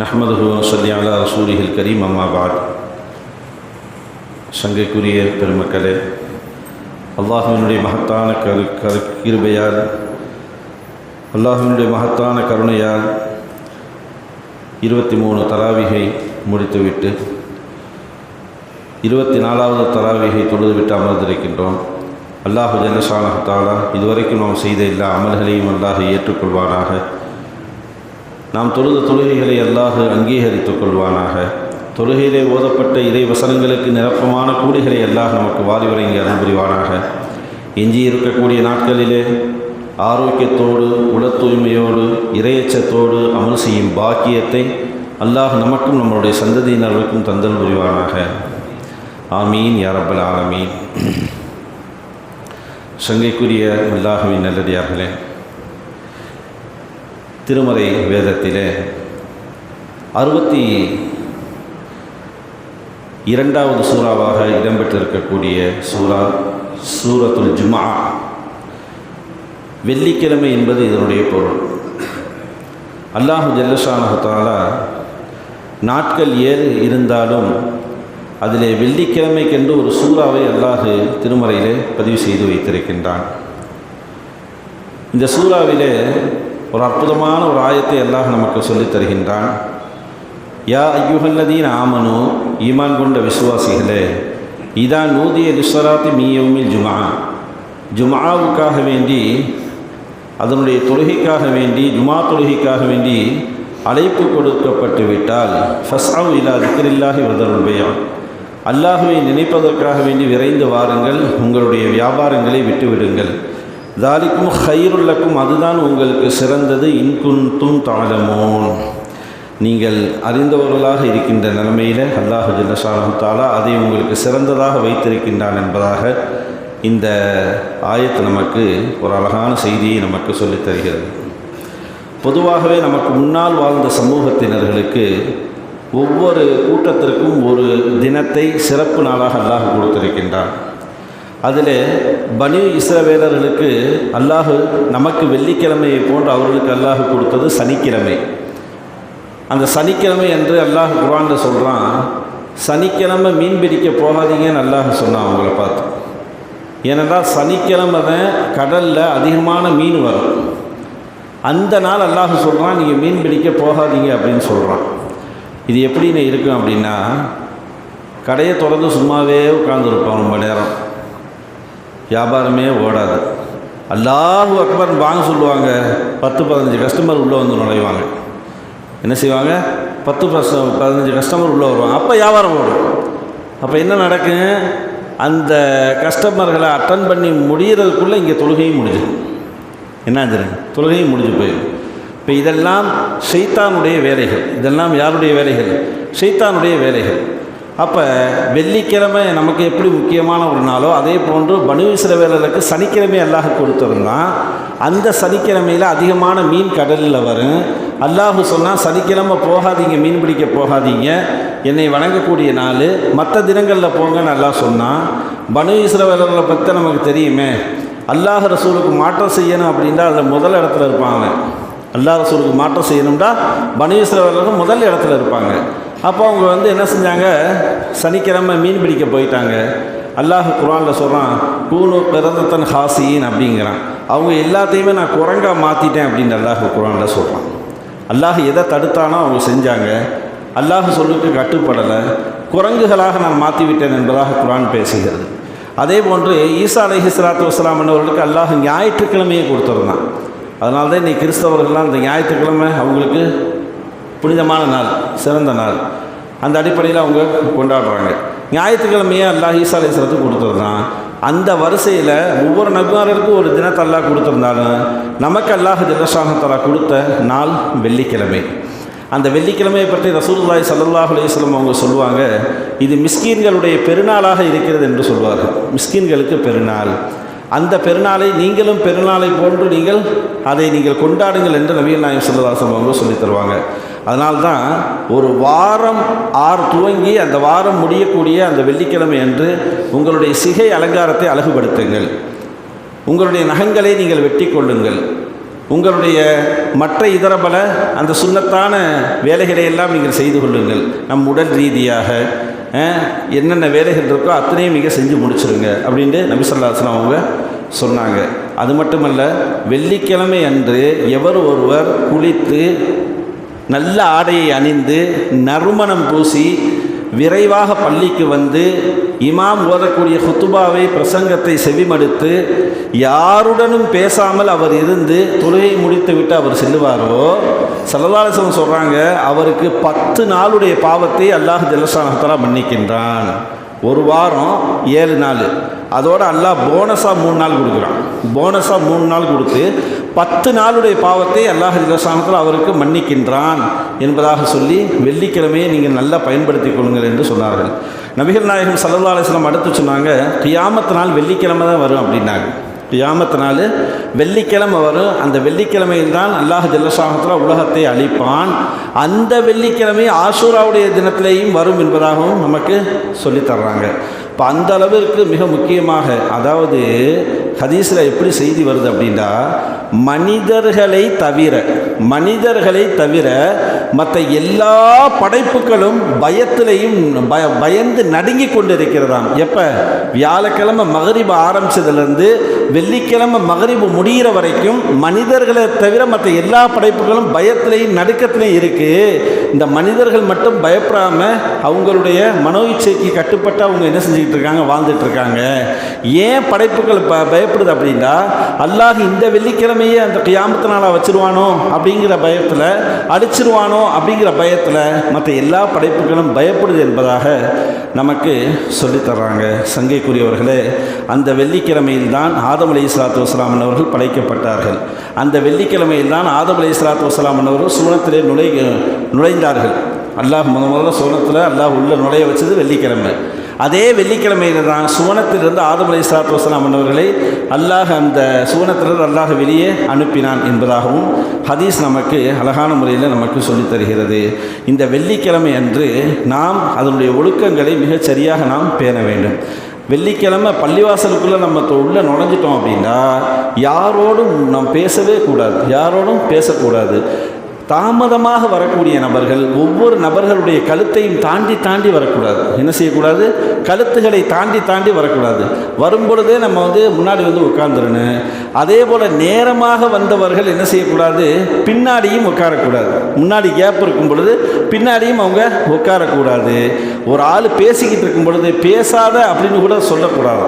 நஹ்மதுஹு சொல்லி அலா ரசூலிகள் கரீம் அம்மாபாத் சங்கைக்குரிய பெருமக்களே அல்லாஹுவினுடைய மகத்தான கரு கரு கிருபையால் அல்லாஹுவினுடைய மகத்தான கருணையால் இருபத்தி மூணு தராவிகை முடித்துவிட்டு இருபத்தி நாலாவது தராவிகை தொழுதுவிட்டு அமர்ந்திருக்கின்றோம். அல்லாஹு ஜல்லஷானஹத்தாலா இதுவரைக்கும் நாம் செய்த எல்லா அமல்களையும் அல்லாஹ் ஏற்றுக்கொள்வானாக. நாம் தொழுத தொழுகைகளை அல்லாஹ் அங்கீகரித்துக் கொள்வானாக. தொழுகையிலே ஓதப்பட்ட இறை வசனங்களுக்கு நிரப்பமான கூலிகளை அல்லாஹ் நமக்கு வாரி வழங்கி புரிவானாக எஞ்சி இருக்கக்கூடிய நாட்களிலே ஆரோக்கியத்தோடு உள தூய்மையோடு இறையச்சத்தோடு அமல் செய்யும் பாக்கியத்தை அல்லாஹ் நமக்கும் நம்மளுடைய சந்ததியினர்களுக்கும் தந்தல் புரிவானாக. ஆமீன் யாரப்பல் ஆலமீன். சங்கைக்குரிய அல்லாஹுவின் நல்லடியார்களே திருமறை வேதத்திலே அறுபத்தி இரண்டாவது சூறாவாக இடம்பெற்றிருக்கக்கூடிய சூறா சூரத்துல் ஜுமா வெள்ளிக்கிழமை என்பது இதனுடைய பொருள். அல்லாஹு ஜல்லஷானஹாலா நாட்கள் ஏறு இருந்தாலும் அதிலே வெள்ளிக்கிழமைக்கென்று ஒரு சூறாவை அல்லாஹு திருமறையிலே பதிவு செய்து வைத்திருக்கின்றான். இந்த சூறாவிலே ஒரு அற்புதமான ஒரு ஆயத்தை அல்லாஹ் நமக்கு சொல்லித் தருகின்றான். யா ஐயுகல்லதீன் ஆமனு ஈமான் கொண்ட விசுவாசிகளே இதா நூதிய லிஸ்வராத்தி மீயவுமில் ஜுமா ஜுமாவுக்காக வேண்டி அதனுடைய தொழுகைக்காக வேண்டி ஜுமா தொழுகைக்காக வேண்டி அழைப்பு கொடுக்கப்பட்டு விட்டால் ஃபஸ்ஆவு இல்லா திக்ரில்லாஹி வதருள் அல்லாஹுவை நினைப்பதற்காக வேண்டி விரைந்து வாருங்கள் உங்களுடைய வியாபாரங்களை விட்டுவிடுங்கள். தாலிக்கும் ஹைருல்லக்கும் அதுதான் உங்களுக்கு சிறந்தது. இன்குன்தும் தாழமோன் நீங்கள் அறிந்தவர்களாக இருக்கின்ற நிலைமையில் அல்லாஹு ஜல்லஷானத்தாலா அதை உங்களுக்கு சிறந்ததாக வைத்திருக்கின்றான் என்பதாக இந்த ஆயத்து நமக்கு ஒரு அழகான செய்தியை நமக்கு சொல்லித் தருகிறது. பொதுவாகவே நமக்கு முன்னால் வாழ்ந்த சமூகத்தினர்களுக்கு ஒவ்வொரு கூட்டத்திற்கும் ஒரு தினத்தை சிறப்பு நாளாக அல்லாஹ் கொடுத்திருக்கின்றான். அதில் பனி இஸ்ரவேலர்களுக்கு அல்லாஹு நமக்கு வெள்ளிக்கிழமையை போன்று அவர்களுக்கு அல்லாஹ் கொடுத்தது சனிக்கிழமை. அந்த சனிக்கிழமை என்று அல்லாஹ் குரானில் சொல்கிறான் சனிக்கிழமை மீன் பிடிக்க போகாதீங்கன்னு அல்லாஹ் சொன்னான் அவங்கள பார்த்து. ஏனென்றால் சனிக்கிழமை தான் கடலில் அதிகமான மீன் வரும். அந்த நாள் அல்லாஹ் சொல்கிறான் நீங்கள் மீன் பிடிக்க போகாதீங்க அப்படின்னு சொல்கிறான் இது எப்படின்னு இருக்கும் அப்படின்னா கடையை தொடர்ந்து சும்மாவே உட்காந்துருப்போம் ரொம்ப நேரம். வியாபாரமே ஓடாது. அல்லாஹு அக்பர் வாங்க சொல்லுவாங்க. பத்து பதினஞ்சு கஸ்டமர் உள்ளே வந்து நுழைவாங்க. என்ன செய்வாங்க? பத்து பஸ் பதினஞ்சு கஸ்டமர் உள்ளே வருவாங்க. அப்போ வியாபாரம் ஓடும். அப்போ என்ன நடக்கும் அந்த கஸ்டமர்களை அட்டன் பண்ணி முடிகிறதுக்குள்ளே இங்கே தொழுகையும் முடிஞ்சிடும் என்ன தொழுகையும் முடிஞ்சு போயிடும். இப்போ இதெல்லாம் ஷைத்தானுடைய வேலைகள். இதெல்லாம் யாருடைய வேலைகள்? ஷைத்தானுடைய வேலைகள். அப்போ வெள்ளிக்கிழமை நமக்கு எப்படி முக்கியமான ஒரு நாளோ அதே போன்று பனுவீசுற வேலைகளுக்கு சனிக்கிழமை அல்லாஹ் கொடுத்துருந்தான் அந்த சனிக்கிழமையில் அதிகமான மீன் கடலில் வரும். அல்லாஹு சொன்னால் சனிக்கிழமை போகாதீங்க மீன் பிடிக்க போகாதீங்க. என்னை வணங்கக்கூடிய நாள் மற்ற தினங்களில் போங்கன்னு அல்லாஹ் சொன்னான் பனு இஸ்ரவேலர்களை பற்றி நமக்கு தெரியுமே. அல்லாஹ் ரசூலுக்கு மாற்றம் செய்யணும் அப்படின்னா அதில் முதல் இடத்துல இருப்பாங்க. அல்லாஹ் ரசூலுக்கு மாற்றம் செய்யணும்டா பனு இஸ்ரவேலர்கள் முதல் இடத்துல இருப்பாங்க. அப்போ அவங்க வந்து என்ன செஞ்சாங்க? சனிக்கிழமை மீன் பிடிக்க போயிட்டாங்க. அல்லாஹ் குரானில் சொல்கிறான் கூனு பிறந்தத்தன் ஹாசின் அப்படிங்கிறான். அவங்க எல்லாத்தையுமே நான் குரங்காக மாற்றிட்டேன் அப்படின்னு அல்லாஹ் குரானில் சொல்கிறான் அல்லாஹ் எதை தடுத்தானோ அவங்க செஞ்சாங்க. அல்லாஹ் சொல்லுக்கு கட்டுப்படலை. குரங்குகளாக நான் மாற்றிவிட்டேன் என்பதாக குரான் பேசுகிறது. அதே போன்று ஈசா அலஹி சலாத்து வஸ்லாம் என்பவர்களுக்கு அல்லாஹ் ஞாயிற்றுக்கிழமையை கொடுத்துருந்தான். அதனால தான் இன்றைக்கி கிறிஸ்தவர்கள்லாம் இந்த ஞாயிற்றுக்கிழமை அவங்களுக்கு புனிதமான நாள் சிறந்த நாள். அந்த அடிப்படையில் அவங்க கொண்டாடுறாங்க. ஞாயிற்றுக்கிழமையே அல்லாஹ் ஈசா அலி சலத்துக்கு கொடுத்துருந்தான் அந்த வரிசையில் ஒவ்வொரு நபிமாரருக்கும் ஒரு தினத்தை அல்லாஹ் கொடுத்துருந்தாலும் நமக்கு அல்லாஹ் ஜல்லஷானத்தலா கொடுத்த நாள் வெள்ளிக்கிழமை. அந்த வெள்ளிக்கிழமையை பற்றி ரசூல்லாய் சல்லாஹ் அலையம் அவங்க சொல்லுவாங்க இது மிஸ்கீன்களுடைய பெருநாளாக இருக்கிறது என்று சொல்வார்கள். மிஸ்கீன்களுக்கு பெருநாள். அந்த பெருநாளை நீங்களும் பெருநாளை போன்று நீங்கள் அதை நீங்கள் கொண்டாடுங்கள் என்று நவீன நாயம் சொல்லதாசம் அவங்க சொல்லித் தருவாங்க. அதனால்தான் ஒரு வாரம் ஆறு துவங்கி அந்த வாரம் முடியக்கூடிய அந்த வெள்ளிக்கிழமை அன்று உங்களுடைய சிகை அலங்காரத்தை அழகுபடுத்துங்கள். உங்களுடைய நகங்களை நீங்கள் வெட்டி கொள்ளுங்கள். உங்களுடைய மற்ற இதர பல அந்த சுண்ணத்தான வேலைகளை எல்லாம் நீங்கள் செய்து கொள்ளுங்கள். நம் உடல் ரீதியாக என்னென்ன வேலைகள் இருக்கோ அத்தனையும் நீங்கள் செஞ்சு முடிச்சிருங்க அப்படின்ட்டு நபிசல்லாஸ்லாம் அவங்க சொன்னாங்க. அது மட்டுமல்ல வெள்ளிக்கிழமை அன்று எவர் ஒருவர் குளித்து நல்ல ஆடையை அணிந்து நறுமணம் பூசி விரைவாக பள்ளிக்கு வந்து இமாம் ஓதக்கூடிய ஹுத்துபாவை பிரசங்கத்தை செவிமடுத்து யாருடனும் பேசாமல் அவர் இருந்து தொழுகை முடித்து விட்டு அவர் செல்லுவாரோ? சரதாலசம் சொல்கிறாங்க அவருக்கு பத்து நாளுடைய பாவத்தை அல்லாஹ் ஜல்லசானத்தலா மன்னிக்கின்றான். ஒரு வாரம் ஏழு நாள். அதோடு அல்லாஹ் போனஸாக மூணு நாள் கொடுக்குறான். போனஸாக மூணு நாள் கொடுத்து பத்து நாளுடைய பாவத்தை அல்லாஹ் ஜலசானத்தில் அவருக்கு மன்னிக்கின்றான் என்பதாக சொல்லி வெள்ளிக்கிழமையை நீங்கள் நல்லா பயன்படுத்தி கொள்ளுங்கள் என்று சொன்னார்கள். நபிகள் நாயகம் சல்லா அலிஸ்லாம் அடுத்து சொன்னாங்க கியாமத்து நாள் வெள்ளிக்கிழமை தான் வரும் அப்படின்னாங்க. கியாமத்து நாள் வெள்ளிக்கிழமை வரும். அந்த வெள்ளிக்கிழமையில் தான் அல்லாஹ் ஜல்லசாகத்தில் உலகத்தை அழிப்பான். அந்த வெள்ளிக்கிழமை ஆசூராவுடைய தினத்திலேயும் வரும் என்பதாகவும் நமக்கு சொல்லித்தர்றாங்க இப்போ அந்த அளவிற்கு மிக முக்கியமாக அதாவது ஹதீஸில் எப்படி செய்தி வருது அப்படின்னா மனிதர்களை தவிர மனிதர்களை தவிர மற்ற எல்லா படைப்புகளும் பயத்திலையும் பய பயந்து நடுங்கி கொண்டு இருக்கிறதாம் எப்போ? வியாழக்கிழமை மகரிப ஆரம்பிச்சதுலேருந்து வெள்ளிக்கிழமை மகரிபு முடிகிற வரைக்கும் மனிதர்களை தவிர மற்ற எல்லா படைப்புகளும் பயத்திலையும் நடுக்கத்திலையும் இருக்குது இந்த மனிதர்கள் மட்டும் பயப்படாமல் அவங்களுடைய மனோ இச்சைக்கு கட்டுப்பட்டு அவங்க என்ன செஞ்சுக்கிட்டு இருக்காங்க வாழ்ந்துட்டு இருக்காங்க. ஏன் படைப்புகள் ப பயப்படுது அப்படின்னா அல்லாஹ் இந்த வெள்ளிக்கிழமையே அந்த கியாமத்து நாளாக வச்சுருவானோ அப்படிங்கிற பயத்தில் அடிச்சிருவானோ அப்படிங்கிற பயத்தில் மற்ற எல்லா படைப்புகளும் பயப்படுது என்பதாக நமக்கு சொல்லித் தர்றாங்க. சங்கைக்குரியவர்களே அந்த வெள்ளிக்கிழமையில்தான் ஆதம் அலி இஸ்லாத்து அவர்கள் படைக்கப்பட்டார்கள். அந்த வெள்ளிக்கிழமையில் தான் ஆதம் அலி இஸ்லாத்து வசலாம் அவர்கள் சுவனத்திலே நுழை நுழைந்தார்கள். அல்லாஹ் முத முதல்ல சூனத்தில் அல்லாஹ் உள்ள நுழைய வச்சது வெள்ளிக்கிழமை. அதே வெள்ளிக்கிழமையில் தான் சுவனத்திலிருந்து ஆதம் அலி இஸ்லாத்து வஸ்லாம் அவர்களை அல்லாஹ் அந்த சுவனத்திலிருந்து அல்லாஹ் வெளியே அனுப்பினான் என்பதாகவும் ஹதீஸ் நமக்கு அழகான முறையில் நமக்கு சொல்லித் தருகிறது. இந்த வெள்ளிக்கிழமை அன்று நாம் அதனுடைய ஒழுக்கங்களை மிகச் சரியாக நாம் பேண வேண்டும். வெள்ளிக்கிழமை பள்ளிவாசலுக்குள்ளே நம்ம உள்ளே நுழைஞ்சிட்டோம் அப்படின்னா யாரோடும் நாம் பேசவே கூடாது. யாரோடும் பேசக்கூடாது. தாமதமாக வரக்கூடிய நபர்கள் ஒவ்வொரு நபர்களுடைய கழுத்தையும் தாண்டி தாண்டி வரக்கூடாது. என்ன செய்யக்கூடாது? கழுத்துகளை தாண்டி தாண்டி வரக்கூடாது. வரும்பொழுதே நம்ம வந்து முன்னாடி வந்து உட்காந்துடணும் அதே போல் நேரமாக வந்தவர்கள் என்ன செய்யக்கூடாது? பின்னாடியும் உட்காரக்கூடாது. முன்னாடி கேப் இருக்கும் பொழுது பின்னாடியும் அவங்க உட்காரக்கூடாது. ஒரு ஆள் பேசிக்கிட்டு இருக்கும் பொழுது பேசாத அப்படின்னு கூட சொல்லக்கூடாது.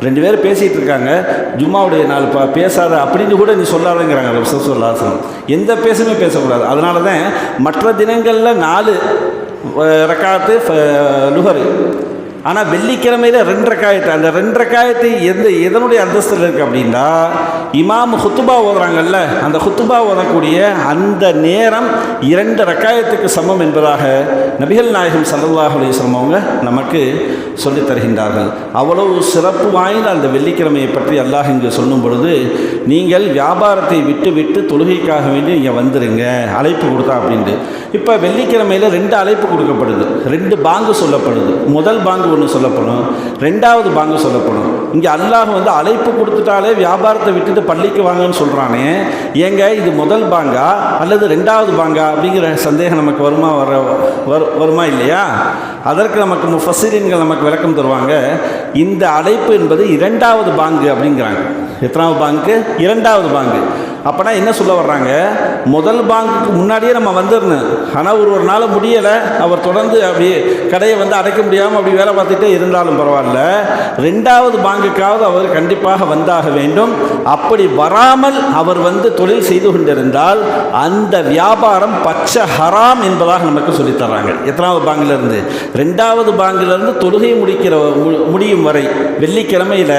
ரெண்டு பேரும் பேசிகிட்டு இருக்காங்க ஜும்மாவுடைய நாள் பா பேசாத அப்படின்னு கூட நீ சொல்லாதங்கிறாங்க சொல்லாசனம் எந்த பேசுமே பேசக்கூடாது. அதனால தான் மற்ற தினங்களில் நாலு ரக்காத்து ஃப- ஆனால் வெள்ளிக்கிழமையில் ரெண்டு காயத்தை அந்த ரெண்டு காயத்தை எந்த எதனுடைய அந்தஸ்தில் இருக்குது அப்படின்னா இமாம் ஹுத்துபா ஓதுறாங்கல்ல அந்த ஹுத்துபா ஓதக்கூடிய அந்த நேரம் இரண்டு ரக்காயத்துக்கு சமம் என்பதாக நபிகள் நாயகம் சல்லாஹ் அலிஸ்லம் அவங்க நமக்கு சொல்லித் தருகின்றார்கள். அவ்வளவு சிறப்பு வாய்ந்த அந்த வெள்ளிக்கிழமையை பற்றி அல்லாஹ் இங்கு சொல்லும் பொழுது நீங்கள் வியாபாரத்தை விட்டு விட்டு தொழுகைக்காக வேண்டி இங்கே வந்துடுங்க அழைப்பு கொடுத்தா அப்படின்ட்டு. இப்போ வெள்ளிக்கிழமையில் ரெண்டு அழைப்பு கொடுக்கப்படுது ரெண்டு பாங்கு சொல்லப்படுது. முதல் பாங்கு ஒன்று சொல்லப்படும். ரெண்டாவது பாங்கு சொல்லப்படும். இங்கே அல்லாஹ் வந்து அழைப்பு கொடுத்துட்டாலே வியாபாரத்தை விட்டுட்டு பள்ளிக்கு வாங்கன்னு சொல்கிறானே ஏங்க இது முதல் பாங்கா அல்லது ரெண்டாவது பாங்கா அப்படிங்கிற சந்தேகம் நமக்கு வருமா வர வரு வருமா இல்லையா? அதற்கு நமக்கு முஃபசிரின்கள் நமக்கு விளக்கம் தருவாங்க. இந்த அழைப்பு என்பது இரண்டாவது பாங்கு அப்படிங்கிறாங்க. எத்தனாவது பாங்கு? இரண்டாவது பாங்கு. அப்போனா என்ன சொல்ல வர்றாங்க? முதல் பாங்குக்கு முன்னாடியே நம்ம வந்துடணும் ஆனால் ஒரு ஒரு நாள் முடியலை. அவர் தொடர்ந்து அப்படியே கடையை வந்து அடைக்க முடியாமல் அப்படி வேலை பார்த்துட்டே இருந்தாலும் பரவாயில்ல. ரெண்டாவது பாங்குக்காவது அவர் கண்டிப்பாக வந்தாக வேண்டும். அப்படி வராமல் அவர் வந்து தொழில் செய்து கொண்டிருந்தால் அந்த வியாபாரம் பச்சை ஹராம் என்பதாக நமக்கு சொல்லித்தர்றாங்க எத்தனாவது பாங்கிலிருந்து? ரெண்டாவது பாங்கிலிருந்து தொழுகை முடிக்கிற முடியும் வரை வெள்ளிக்கிழமையில்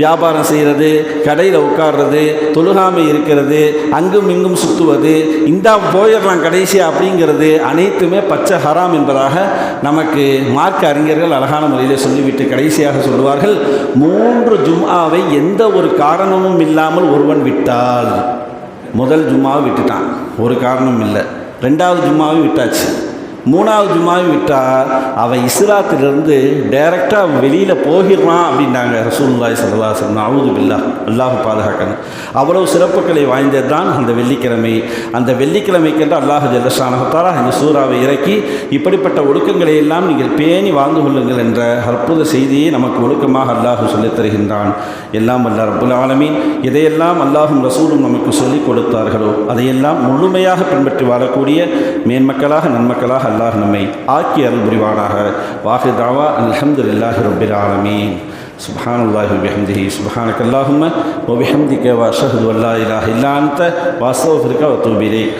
வியாபாரம் செய்கிறது கடையில் உட்கார்றது தொழுகாமை இருக்கிறது அங்கும் இங்கும் சுற்றுவது இந்த போயிடலாம் கடைசியா அப்படிங்கிறது அனைத்துமே பச்சை ஹராம் என்பதாக நமக்கு மார்க்க அறிஞர்கள் அழகான முறையில் சொல்லிவிட்டு கடைசியாக சொல்லுவார்கள். மூன்று ஜும்ஆவை எந்த ஒரு காரணமும் இல்லாமல் ஒருவன் விட்டால் முதல் ஜும்மாவை விட்டுட்டான். ஒரு காரணம் இல்லை. ரெண்டாவது ஜும்மாவை விட்டாச்சு. மூணாவது ஜுமாவும் விட்டால் அவன் இஸ்லாத்திலிருந்து டைரெக்டாக அவன் வெளியில் போகிறான் அப்படின்னாங்க ரசூலுல்லாய் சல்லாசன் அவுது பில்லா. அல்லாஹ் பாதுகாக்கணும். அவ்வளவு சிறப்புகளை வாய்ந்தது தான் அந்த வெள்ளிக்கிழமை. அந்த வெள்ளிக்கிழமைக்கென்று அல்லாஹ் ஜல்லஷானகத்தாரா இந்த சூறாவை இறக்கி இப்படிப்பட்ட ஒழுக்கங்களை எல்லாம் நீங்கள் பேணி வாழ்ந்து கொள்ளுங்கள் என்ற அற்புத செய்தியை நமக்கு ஒழுக்கமாக அல்லாஹ் சொல்லித் தருகின்றான். எல்லாம் அல்ல ரப்புல் ஆலமீன். எதையெல்லாம் அல்லாஹும் ரசூலும் நமக்கு சொல்லிக் கொடுத்தார்களோ? அதையெல்லாம் முழுமையாக பின்பற்றி வாழக்கூடிய மேன்மக்களாக நன்மக்களாக அல்லாஹ் நம்மை ஆக்கி அருள் புரிவானாக வாஹி தாவா அல்ஹம்துலில்லாஹி ரப்பில் ஆலமீன் سبحان الله وبحمده سبحانك اللهم وبحمدك واشهد ان لا اله الا انت واستغفرك واتوب اليك